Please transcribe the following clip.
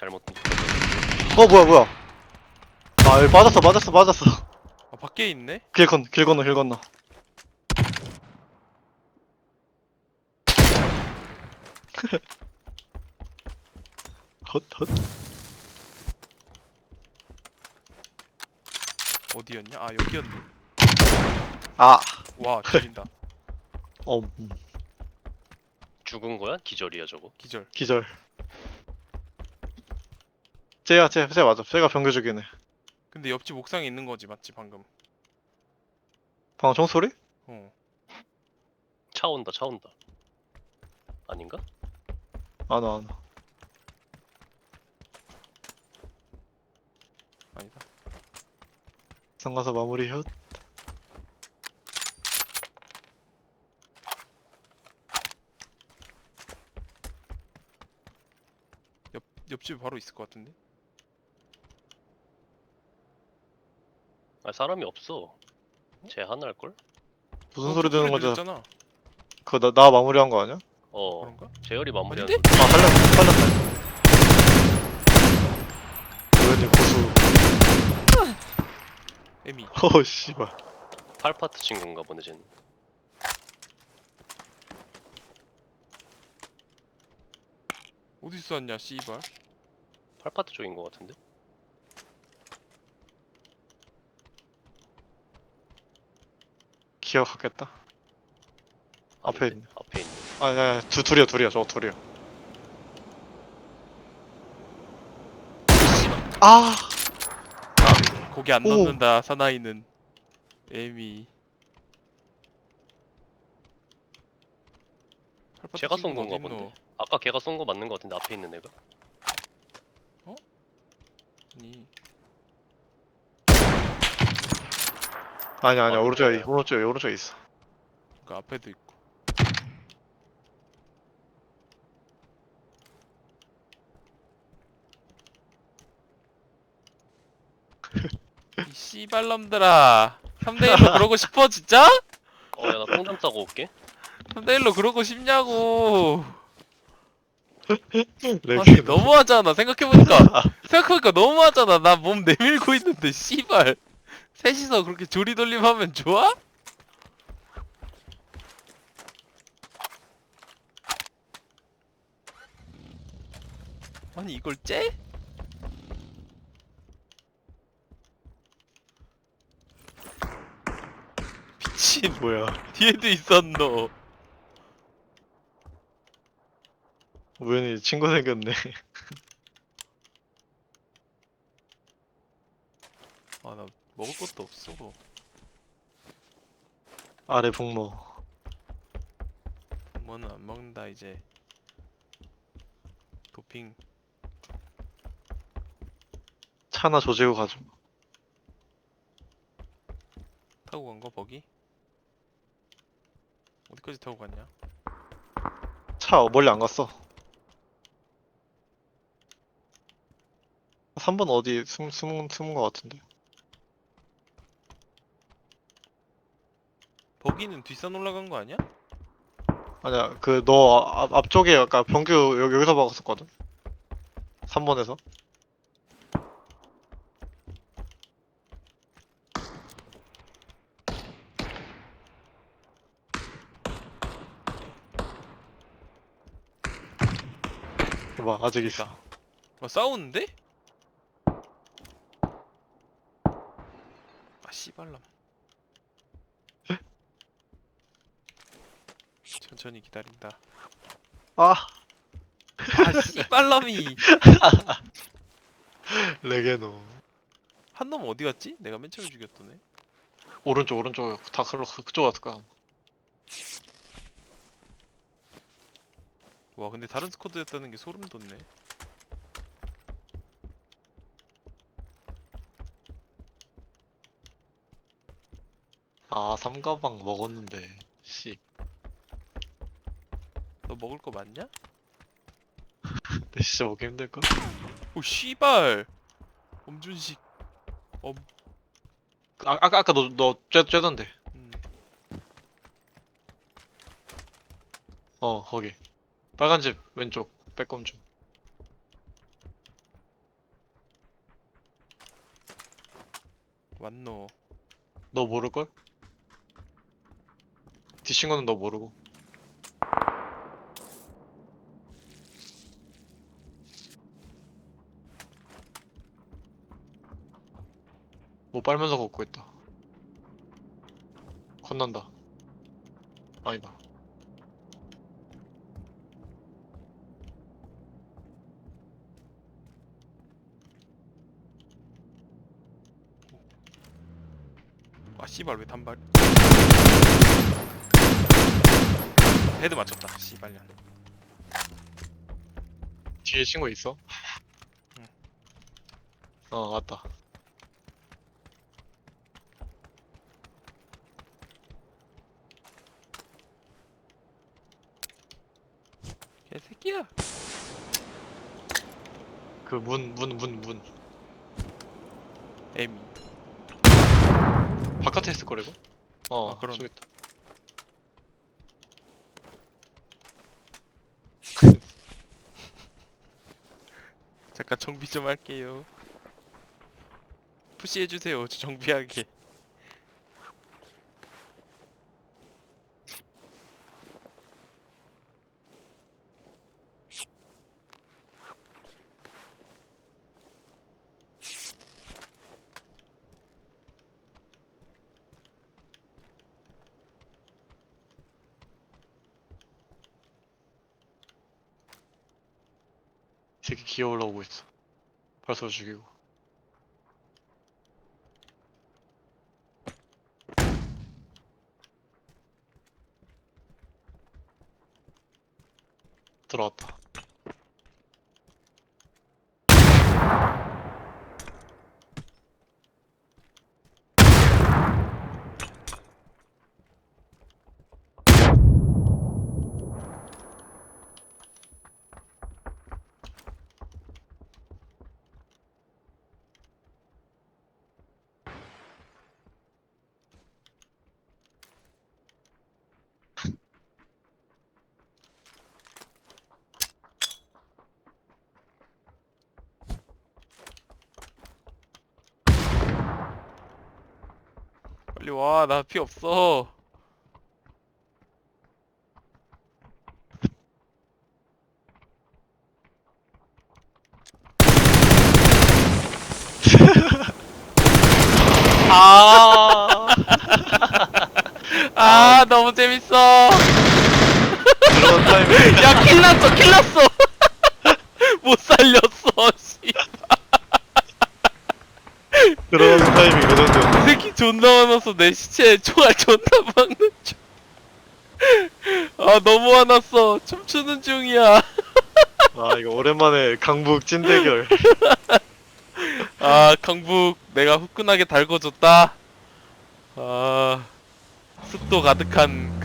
잘못 어 뭐야 뭐야. 아 여기 맞았어 맞았어 맞았어. 아 밖에 있네? 길 건, 길 건너 길 건너. 헛헛. 어디였냐? 아 여기였네. 아. 와 죽인다. 어, 음, 죽은 거야? 기절이야 저거. 기절 기절 쟤야 쟤, 쟤 맞아. 쟤가 병교 죽이네 근데 옆집 옥상에 있는 거지 맞지 방금? 방금 총소리? 어. 차 온다 차 온다. 아닌가? 안 와 안 와 아니다. 상가서 마무리 혓옆 옆집에 바로 있을 것 같은데 아 사람이 없어. 쟤 하나일 걸? 무슨 소리 드는 거지? 들렸잖아 그거 나, 나 마무리한 거 아니야? 어. 그런가? 재열이 마무리한 아닌데? 아 살렸네 살렸네 우연히 고수 에미 어 씨발 팔파트 친구인가 보네 쟤는. 어디서 왔냐 씨발 팔파트 쪽인 것 같은데? 기억하겠다 앞에 아닌데? 앞에 있네. 아야 두 둘이야 둘이야 저거 둘이야 아 거기 안 오. 넣는다 사나이는 에미 제가 쏜 건가 어딨노? 본데. 아까 걔가 쏜 거 맞는 것 같은데 앞에 있는 애가. 아니 아니야 아니야. 어, 오른쪽에. 오른쪽에 오른쪽에 있어. 그 앞에도 있고. 이 씨발놈들아. 3대1로 그러고 싶어 진짜? 어 야 나통좀 싸고 올게. 3대1로 그러고 싶냐고. 아니 렉이 너무하잖아 생각해보니까. 생각해보니까 너무하잖아. 나 몸 내밀고 있는데 씨발 셋이서 그렇게 조리 돌림하면 좋아? 아니 이걸 째? 미친 뭐야 뒤에도 있었노 우연히 친구 생겼네 아나 먹을 것도 없어. 아래 북모. 뭐는 안 먹는다 이제. 도핑. 차나 조지고 가죠. 타고 간 거 버기? 어디까지 타고 갔냐? 차 멀리 안 갔어. 3번 어디 숨, 숨은, 숨은 거 같은데 버기는 뒷산 올라간 거 아니야? 아니야 그 너 앞, 앞쪽에 아까 병규 여기, 여기서 박았었거든 3번에서 봐 아직 있어 뭐 싸우는데? 아 씨발람 천천히 기다린다. 아. 아 씨발람이. 레게노. 한 놈 어디 갔지? 내가 맨 처음에 죽였던 애 오른쪽 오른쪽. 다 그로 그쪽 갔을 거야. 와 근데 다른 스쿼드였다는 게 소름 돋네. 아 삼가방 먹었는데 씨 너 먹을 거 맞냐? 근데 진짜 먹기 힘들걸? 오 씨발 엄준식 엄 아, 아까 아까 너너 쬐던데 음. 어 거기 빨간 집 왼쪽 빼꼼 좀 왔노 너 모를걸? 네 뒤친 거는 너 모르고 뭐 빨면서 걷고 있다. 건난다. 아니다. 아 씨발 왜 단발? 헤드 맞췄다 씨발년 뒤에 친구 있어? 응. 어 왔다 개새끼야. 그 문 문 문 문. 에미 바깥에 있을 거래고? 어 아, 그러네. 저기 있다. 잠깐 정비 좀 할게요. 푸시해주세요 저 정비하게 기어 올라오고 있어. 벌써 죽이고. 들어왔다 빨리 와. 나 피 없어. 아. 아 너무 재밌어. 그런 타이밍. 야 킬났어 킬났어. 못 살렸어 씨. 그런 타이밍 그 정도 이 새끼 존나 화났어 내 시체에 총알 존나 박는 중 아 너무 화났어. 춤추는 중이야. 아 이거 오랜만에 강북 찐대결. 아 강북 내가 후끈하게 달궈줬다. 아 습도 가득한